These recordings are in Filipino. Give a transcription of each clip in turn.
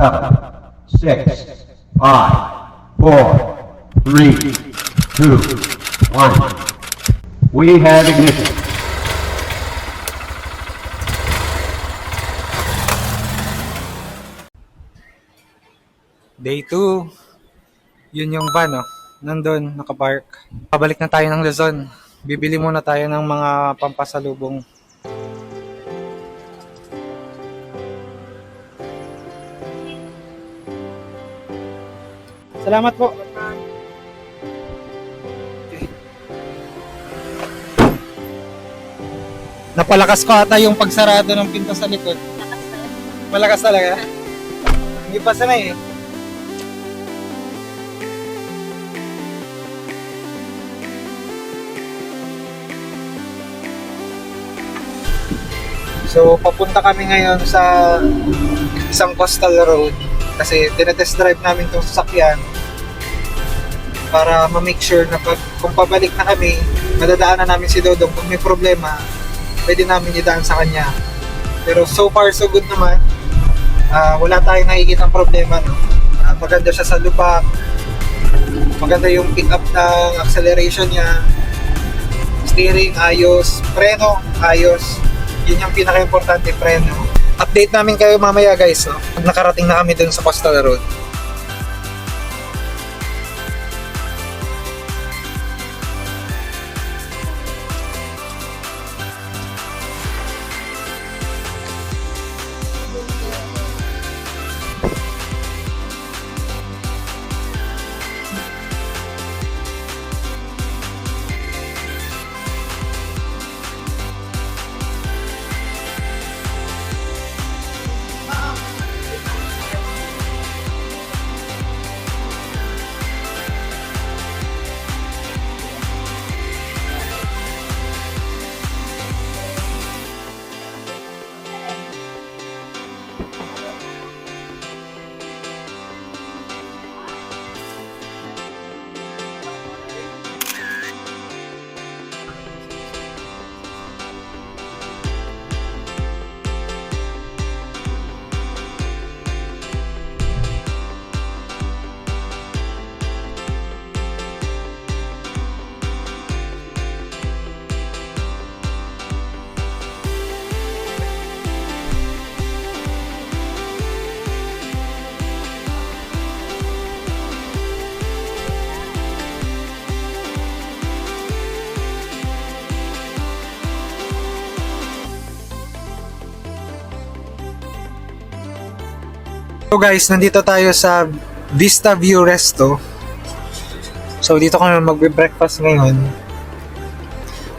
8, 7, 6, 5, 4, 3, 2, 1. We have ignition. Day 2. Yun yung van, oh. Nandun, nakapark. Pabalik na tayo ng Luzon. Bibili muna tayo ng mga pampasalubong. Salamat po. Napalakas ko ata yung pagsarado ng pinto sa likod. Malakas talaga. Hindi pa sanay eh. So, papunta kami ngayon sa isang coastal road kasi tinetest drive namin itong sasakyan para ma-make sure na pag, kung pabalik na kami, madadaanan namin si Dodong. Kung may problema, pwede namin idaan sa kanya. Pero so far, so good naman. Ah, wala tayong nakikita problema. No? Ah, maganda siya sa lupa. Maganda yung pick up ng acceleration niya. Steering, ayos. Preno, ayos. Yun yung pinaka-importante, preno. Update namin kayo mamaya guys. No? Pag nakarating na kami dun sa Coastal Road. Guys, nandito tayo sa Vista View Resto. So dito kami magbe-breakfast ngayon.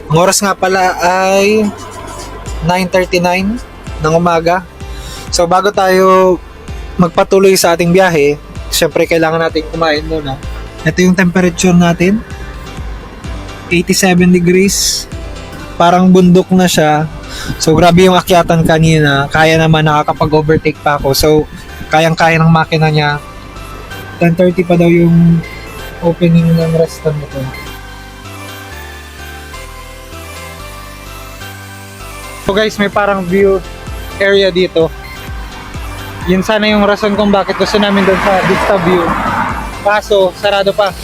Ang oras nga pala ay 9.39 ng umaga. So bago tayo magpatuloy sa ating biyahe, syempre kailangan natin kumain muna. Ito yung temperature natin. 87 degrees. Parang bundok na siya. So grabe yung akyatan kanina. Kaya naman nakakapag-overtake pa ako. So kayang-kaya ng makina niya. 10.30 pa daw yung opening ng restaurant nito. So guys, may parang view area dito. Yun sana yung rason kung bakit gusto namin doon sa Vista View. Kaso, sarado pa.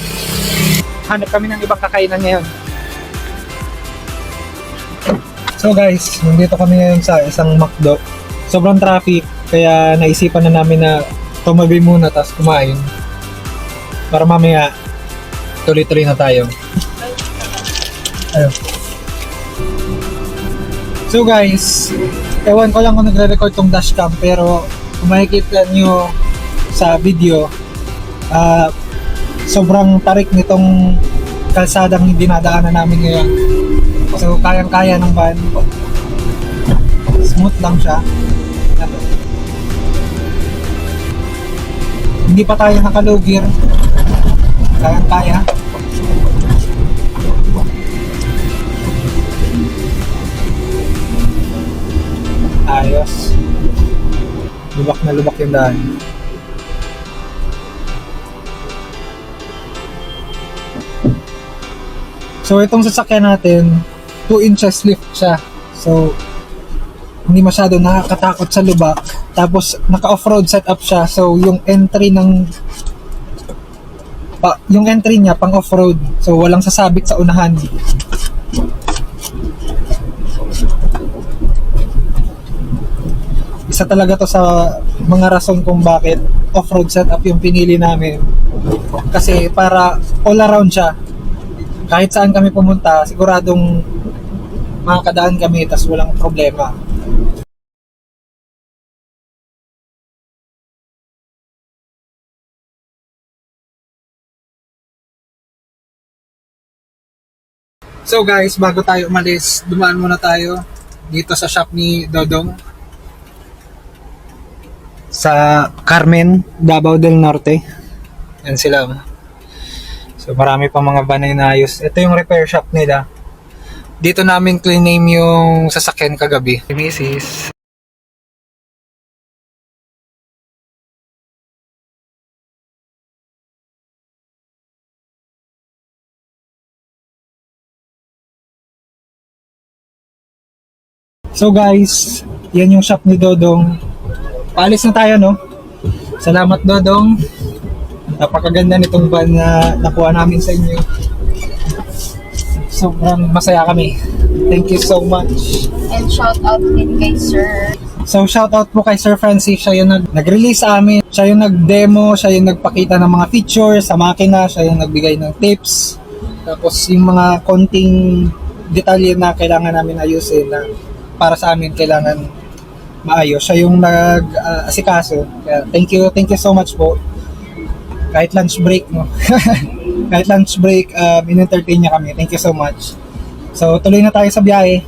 Hanap kami ng ibang kakainan ngayon. So guys, nandito kami ngayon sa isang McDo. Sobrang traffic, kaya naisipan na namin na tumabi muna tapos kumain. Para mamaya tuloy-tuloy na tayo. Ayun. So guys, ewan ko lang kung nagre-record tong dashcam pero kung makikita nyo sa video, ah sobrang tarik nitong kalsadang dinadaanan namin ngayon. So kayang-kaya ng van. Smooth lang siya. Hindi pa tayo nakalugir. Kayang-kaya. Ayos. Lubak na lubak yung daan. So itong sasakyan natin, 2 inches lift siya. So hindi masyado nakakatakot sa lubak. Tapos naka-off-road setup siya. So yung entry ng pa, yung entry niya pang off-road. So walang sasabit sa unahan. Isa talaga to sa mga rason kung bakit off-road setup yung pinili namin. Kasi para all around siya. Kahit saan kami pumunta, siguradong makakadaan kami tas walang problema. So guys, bago tayo umalis, dumaan muna tayo dito sa shop ni Dodong sa Carmen, Davao del Norte. Yan sila. oh. So marami pa mga banay na ayos. Ito yung repair shop nila. Dito namin clean name yung sasakyan kagabi. Mrs. So guys, yan yung shop ni Dodong. Paalis na tayo no. Salamat Dodong. Napakaganda nitong van na nakuha namin sa inyo. Sobrang masaya kami. Thank you so much. And shout out din kay Sir. So shout out po kay Sir Francis, siya yung nag- nag-release sa amin, siya yung nag-demo, siya yung nagpakita ng mga features sa makina, siya yung nagbigay ng tips. Tapos yung mga konting detalye na kailangan namin ayusin na para sa amin kailangan maayos. Siya yung nag-asikaso. Kaya thank you, thank you so much po. Kahit lunch break, no? Kahit lunch break, um, in-entertain niya kami. Thank you so much. So, tuloy na tayo sa biyahe.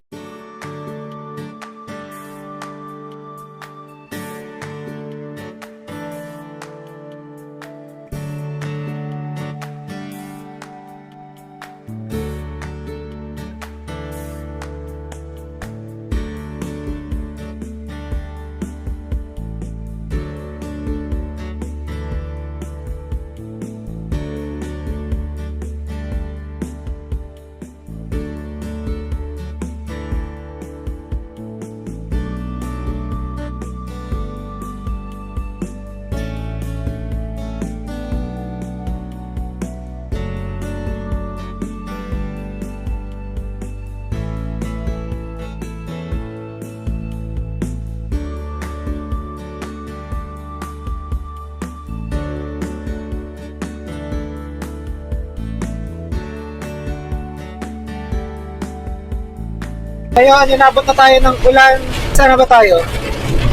Ngayon, inabot na tayo ng ulan. Saan na ba tayo?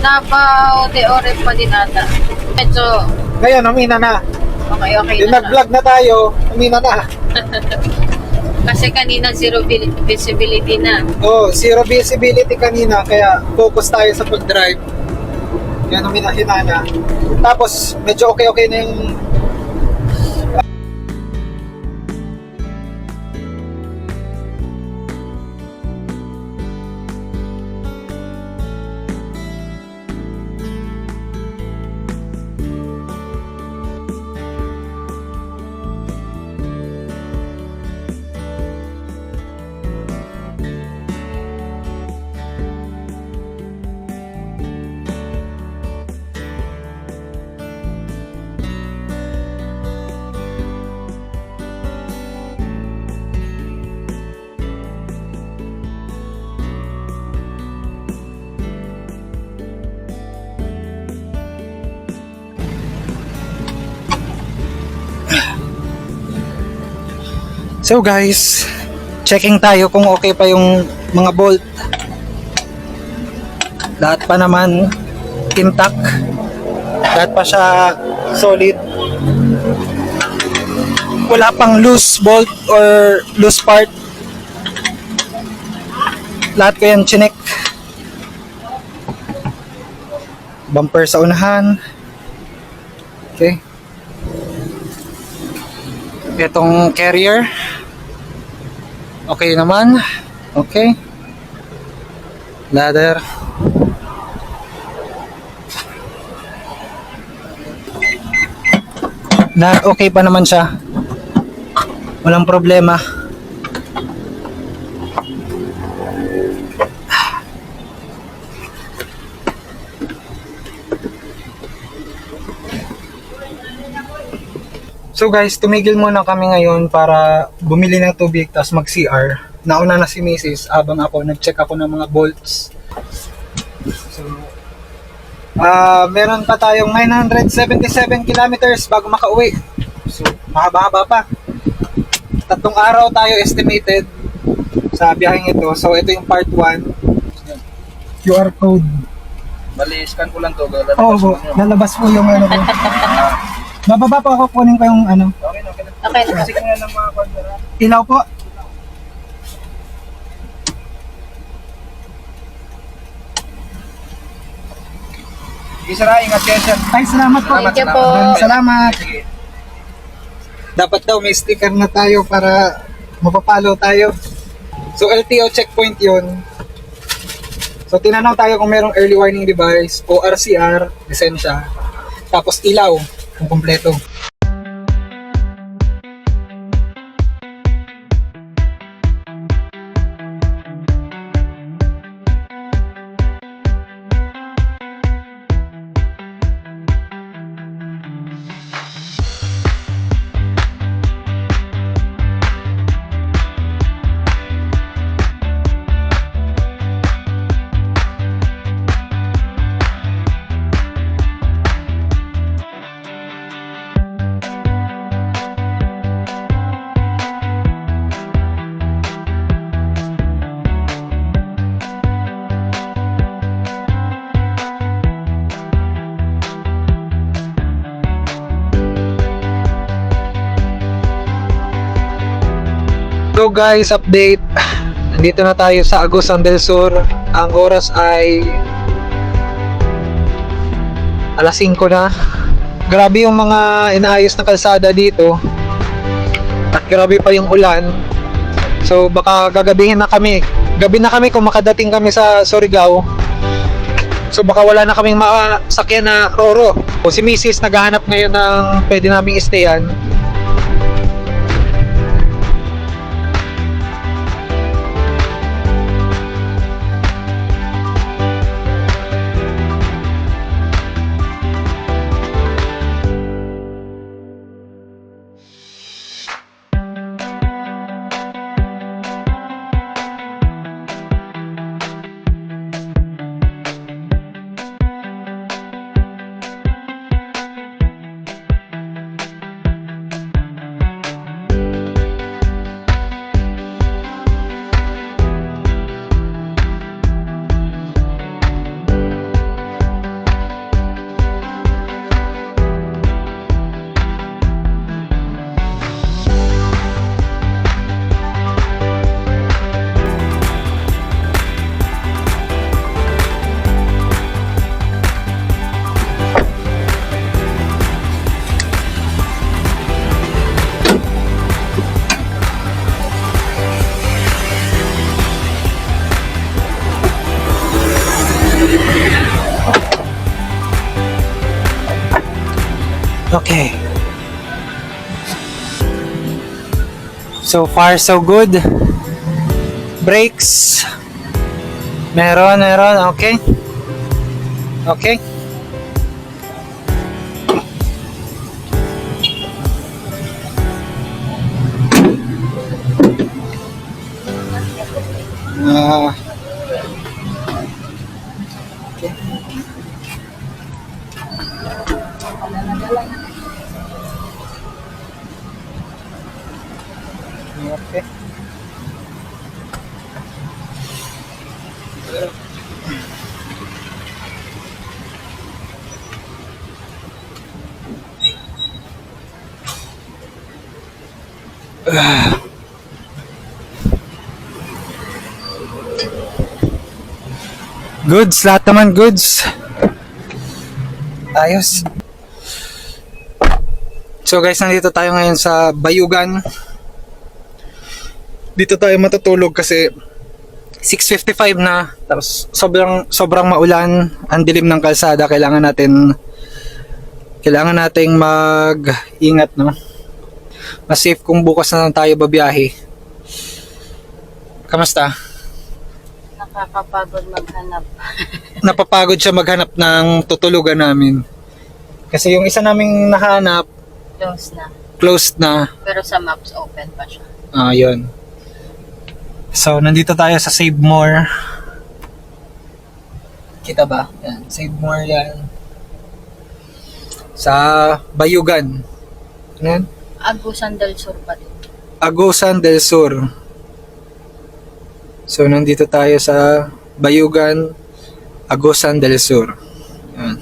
Davao de Ore pa din ata. Medyo Ngayon, umina na. okay okay Yung na siya. nag-vlog na tayo, umina na. Kasi kanina zero vi- visibility na. Oh, zero visibility kanina, kaya focus tayo sa pag-drive. Yan, umina na. Tapos, medyo okay-okay na yung So guys, checking tayo kung okay pa yung mga bolt. Lahat pa naman intact. Lahat pa siya solid. Wala pang loose bolt or loose part. Lahat ko yan chinek. Bumper sa unahan. Okay. Itong carrier. Okay naman. Okay. Ladder. Lahat okay pa naman siya. Walang problema. So guys, tumigil muna kami ngayon para bumili ng tubig tapos mag-CR. Nauna na si Mrs. abang ako nag-check ako ng mga bolts. So, ah meron pa tayong 977 kilometers bago makauwi. So, mahaba-haba pa. Tatlong araw tayo estimated sa biyaheng ito. So, ito yung part 1. QR code. Bali, scan ko lang to. Lalabas Oo po, lalabas po yung ano. Bababa po ako, kunin ko yung ano. Okay na, okay na. Okay na. Kasi kung lang mga kondera. Ilaw po. Ah, ingat kayo, sir. Ay, salamat po. Thank you po. Salamat. Sige. Dapat daw may sticker na tayo para mapapalo tayo. So, LTO checkpoint yun. So, tinanong tayo kung merong early warning device o RCR, lisensya. Tapos ilaw, kung kompleto. Guys, update. Nandito na tayo sa Agusan del Sur. Ang oras ay alas 5 na. Grabe yung mga inaayos na kalsada dito. At grabe pa yung ulan. So baka gagabihin na kami. Gabi na kami kung makadating kami sa Surigao. So baka wala na kaming masakyan na Roro. O si Mrs. naghahanap ngayon ng pwede naming stayan. So far, so good. Brakes. Meron, meron. Okay. Okay. Ah. Goods, lahat naman goods. Ayos. So guys, nandito tayo ngayon sa Bayugan. Dito tayo matutulog kasi 6.55 na. Tapos sobrang sobrang maulan, ang dilim ng kalsada, kailangan natin kailangan nating mag-ingat, no? Mas safe kung bukas na lang tayo babiyahe. Kamusta? Nakakapagod maghanap. napapagod siya maghanap ng tutulugan namin. Kasi yung isa naming nahanap, Close na. closed na. Pero sa maps open pa siya. Ah, yun. So, nandito tayo sa Save More. Kita ba? Yan. Save More yan. Sa Bayugan. Yan. Agusan del Sur pa din. Agusan del Sur. So, nandito tayo sa Bayugan, Agusan del Sur. Yan.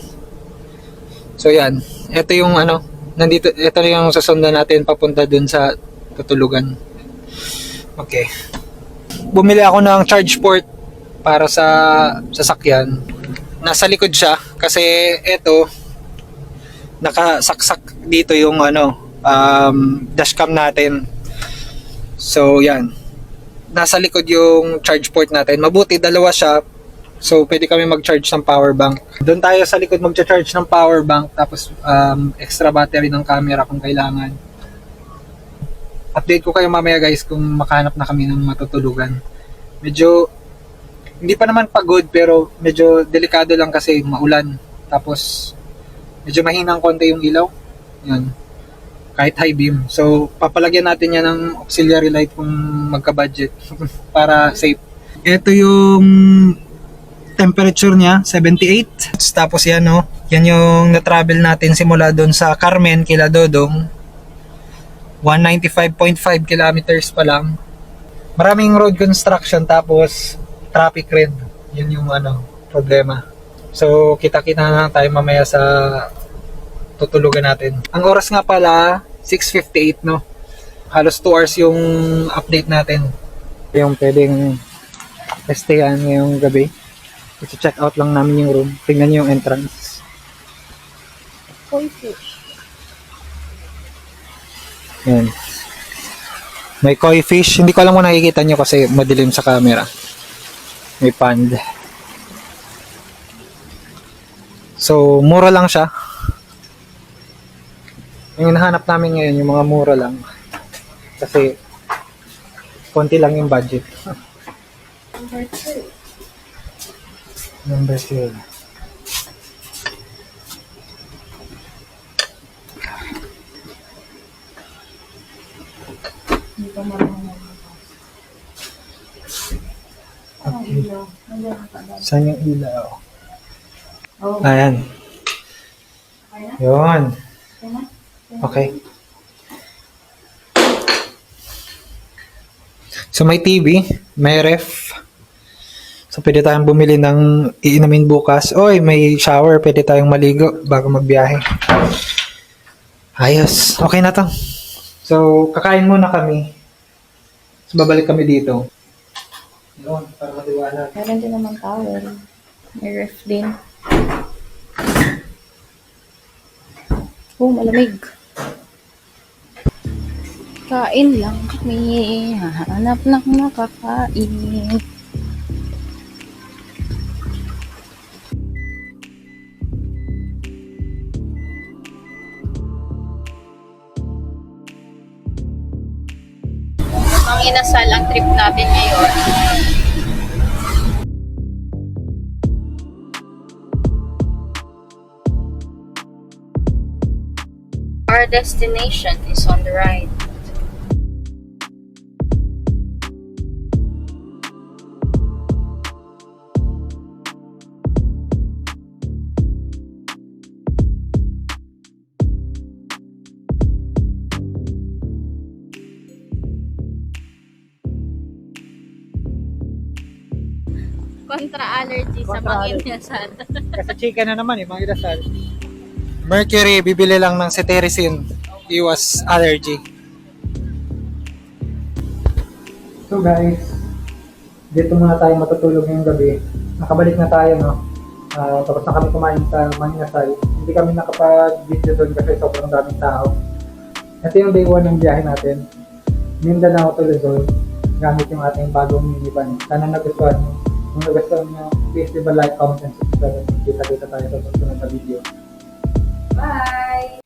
So, yan. Ito yung ano, nandito, ito yung susundan natin papunta dun sa tutulugan. Okay. Bumili ako ng charge port para sa sasakyan. Nasa likod siya kasi ito nakasaksak dito yung ano um, dashcam natin. So yan. Nasa likod yung charge port natin. Mabuti dalawa siya. So pwede kami mag-charge ng power bank. Doon tayo sa likod mag-charge ng power bank tapos um, extra battery ng camera kung kailangan. Update ko kayo mamaya guys kung makahanap na kami ng matutulugan. Medyo hindi pa naman pagod pero medyo delikado lang kasi maulan. Tapos medyo mahinang konti yung ilaw. Yan. Kahit high beam. So papalagyan natin yan ng auxiliary light kung magka-budget para safe. Ito yung temperature niya, 78. Tapos yan no, yan yung na-travel natin simula doon sa Carmen, kila Dodong. 195.5 kilometers pa lang. Maraming road construction tapos traffic red. Yun yung ano, problema. So, kita-kita na tayo mamaya sa tutulugan natin. Ang oras nga pala, 6.58 no. Halos 2 hours yung update natin. Yung pwedeng estayan ngayong gabi. I-check out lang namin yung room. Tingnan niyo yung entrance. Koi fish. Yan. May koi fish. Hindi ko alam kung nakikita nyo kasi madilim sa camera. May pond. So, mura lang siya. Yung hinahanap namin ngayon, yung mga mura lang. Kasi, konti lang yung budget. Number two. Okay. Saan yung ilaw? Ayan. Yun. Okay. So may TV, may ref. So pwede tayong bumili ng iinamin bukas. Oy, may shower, pwede tayong maligo bago magbiyahe. Ayos. Okay na to. So, kakain muna kami. So, babalik kami dito. Yun, para maliwanag. Meron din naman towel. May ref din. Oh, malamig. Kain lang kami. Hahanap ng makakain. Ang inasal ang trip natin ngayon. Our destination is on the right. Sa Kontra allergy. panginasal. Kasi chicken na naman eh, mga inasal. Mercury, bibili lang ng cetirizine. Iwas allergy. So guys, dito muna tayo matutulog ngayong gabi. Nakabalik na tayo, no? Ah, tapos na kami kumain sa Manginasal. Hindi kami nakapag-video doon kasi sobrang daming tao. Ito yung day 1 ng biyahe natin. Mindanao to Luzon. Gamit yung ating bagong minivan. Sana nagustuhan mo. Kung nagustuhan nyo, please leave a like, comment, and subscribe. Kita-kita tayo sa susunod na video. Bye!